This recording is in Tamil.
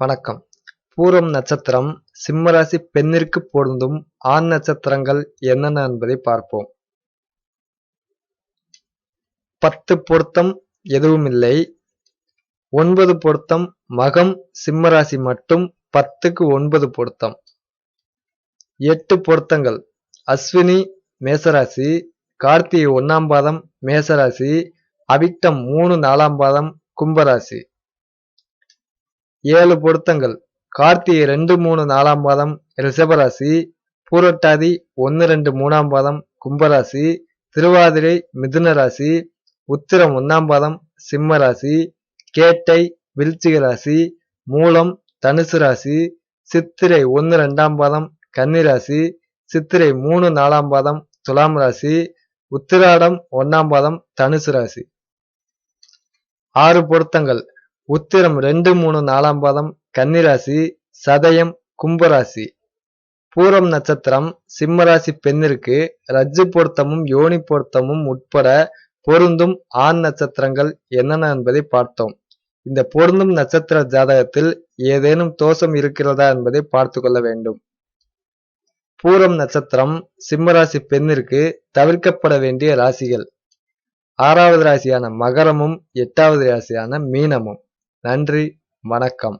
வணக்கம். பூரம் நட்சத்திரம் சிம்மராசி பெண்ணிற்கு பொருந்தும் ஆண் நட்சத்திரங்கள் என்னென்ன என்பதை பார்ப்போம். பத்து பொருத்தம் எதுவும் இல்லை. ஒன்பது பொருத்தம் மகம் சிம்மராசி மட்டும் பத்துக்கு ஒன்பது பொருத்தம். எட்டு பொருத்தங்கள் அஸ்வினி மேசராசி கார்த்திகை ஒன்னாம் பாதம் மேசராசி அவிட்டம் மூணு நாலாம் பாதம் கும்பராசி. ஏழு பொருத்தங்கள். கார்த்திகை ரெண்டு மூணு நாலாம் பாதம் ரிஷபராசி. பூரட்டாதி ஒன்று ரெண்டு மூணாம் பாதம் கும்பராசி. திருவாதிரை மிதுன ராசி. உத்திரம் ஒன்னாம் பாதம் சிம்ம ராசி. கேட்டை விருச்சிக ராசி. மூலம் தனுசு ராசி. சித்திரை ஒன்று ரெண்டாம் பாதம் கன்னிராசி சித்திரை மூணு நாலாம் பாதம் துலாம் ராசி. உத்திராடம் ஒன்னாம் பாதம் தனுசு ராசி. ஆறு பொருத்தங்கள். உத்திரம் ரெண்டு மூணு நாலாம் பாதம் கன்னிராசி சதயம் கும்பராசி. பூரம் நட்சத்திரம் சிம்மராசி பெண்ணிற்கு ரஜ்ஜு பொருத்தமும் யோனி பொருத்தமும் உட்பட பொருந்தும் ஆண் நட்சத்திரங்கள் என்னென்ன என்பதை பார்த்தோம். இந்த பொருந்தும் நட்சத்திர ஜாதகத்தில் ஏதேனும் தோஷம் இருக்கிறதா என்பதை பார்த்து கொள்ள வேண்டும். பூரம் நட்சத்திரம் சிம்மராசி பெண்ணிற்கு தவிர்க்கப்பட வேண்டிய ராசிகள். ஆறாவது ராசியான மகரமும் எட்டாவது ராசியான மீனமும். நன்றி வணக்கம்.